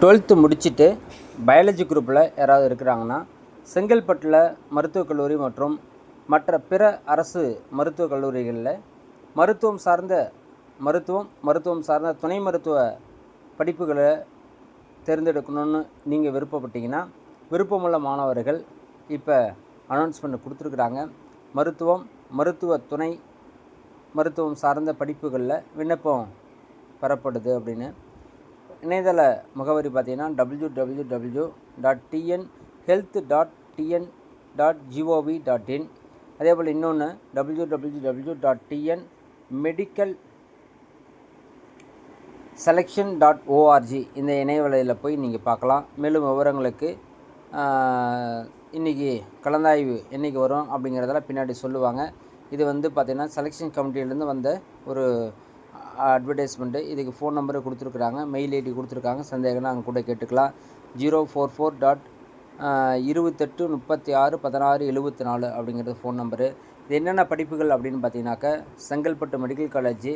Twelfth முடிச்சுட்டு biology குரூப்பில் யாராவது இருக்கிறாங்கன்னா செங்கல்பட்டில் மருத்துவக் கல்லூரி மற்றும் மற்ற பிற அரசு மருத்துவக் கல்லூரிகளில் மருத்துவம் சார்ந்த மருத்துவம் மருத்துவம் சார்ந்த துணை மருத்துவ படிப்புகளை தேர்ந்தெடுக்கணும்னு நீங்கள் விருப்பப்பட்டீங்கன்னா விருப்பமுள்ள மாணவர்கள் இப்போ அனௌன்ஸ்மெண்ட் கொடுத்துருக்குறாங்க. மருத்துவம் மருத்துவ துணை மருத்துவம் சார்ந்த படிப்புகளில் விண்ணப்பம் பெறப்படுது அப்படின்னு இணையதள முகவரி பார்த்தீங்கன்னா W W W dot TN health dot TN dot GOV dot in அதே போல் இன்னொன்று W W W dot TN medical selection dot ORG இந்த இணையவலையில் போய் நீங்கள் பார்க்கலாம். மேலும் விவரங்களுக்கு இன்றைக்கி கலந்தாய்வு என்றைக்கு வரும் அப்படிங்கிறதெல்லாம் பின்னாடி சொல்லுவாங்க. இது வந்து பார்த்திங்கன்னா செலெக்ஷன் கமிட்டியிலேருந்து வந்த ஒரு அட்வர்டைஸ்மெண்ட்டு இதுக்கு ஃபோன் நம்பரு கொடுத்துருக்குறாங்க மெயில் ஐடி கொடுத்துருக்காங்க சந்தேகம்னா அங்கே கூட கேட்டுக்கலாம். ஜீரோ ஃபோர் ஃபோர் டாட் இருபத்தெட்டு முப்பத்தி ஆறு பதினாறு எழுபத்தி நாலு அப்படிங்கிறது ஃபோன் நம்பரு இது என்னென்ன படிப்புகள் அப்படின்னு பார்த்தீங்கன்னாக்கா Chengalpattu medical college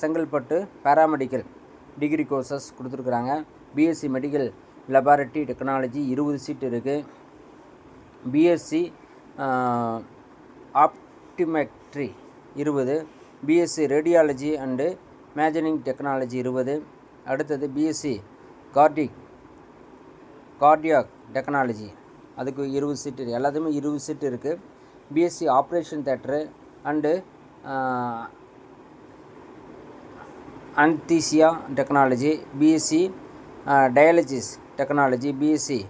Chengalpattu paramedical degree courses கொடுத்துருக்குறாங்க. பிஎஸ்சி மெடிக்கல் லெபார்ட்டரி டெக்னாலஜி இருபது சீட் இருக்குது பிஎஸ்சி ஆப்டிமெட்ரி இருபது. BSc radiology and imaging technology இருபது. அடுத்தது பிஎஸ்சி கார்டிக் கார்டியாக் டெக்னாலஜி அதுக்கு இருபது சீட் இருக்குது எல்லாத்துக்குமே இருபது சீட் இருக்குது BSc operation theatre and anaesthesia technology BSc dialysis technology BSc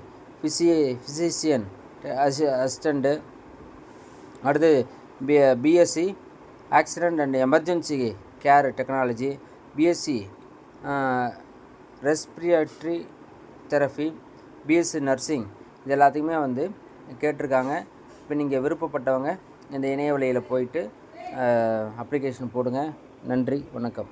fizzy physician assistant அடுத்து B BSc accident and emergency care technology BSc respiratory therapy BSc nursing இது எல்லாத்துக்குமே வந்து கேட்டிருக்காங்க. இப்போ நீங்கள் விருப்பப்பட்டவங்க இந்த இணையவழியில் போயிட்டு uh, அப்ளிகேஷன் போடுங்க. நன்றி வணக்கம்.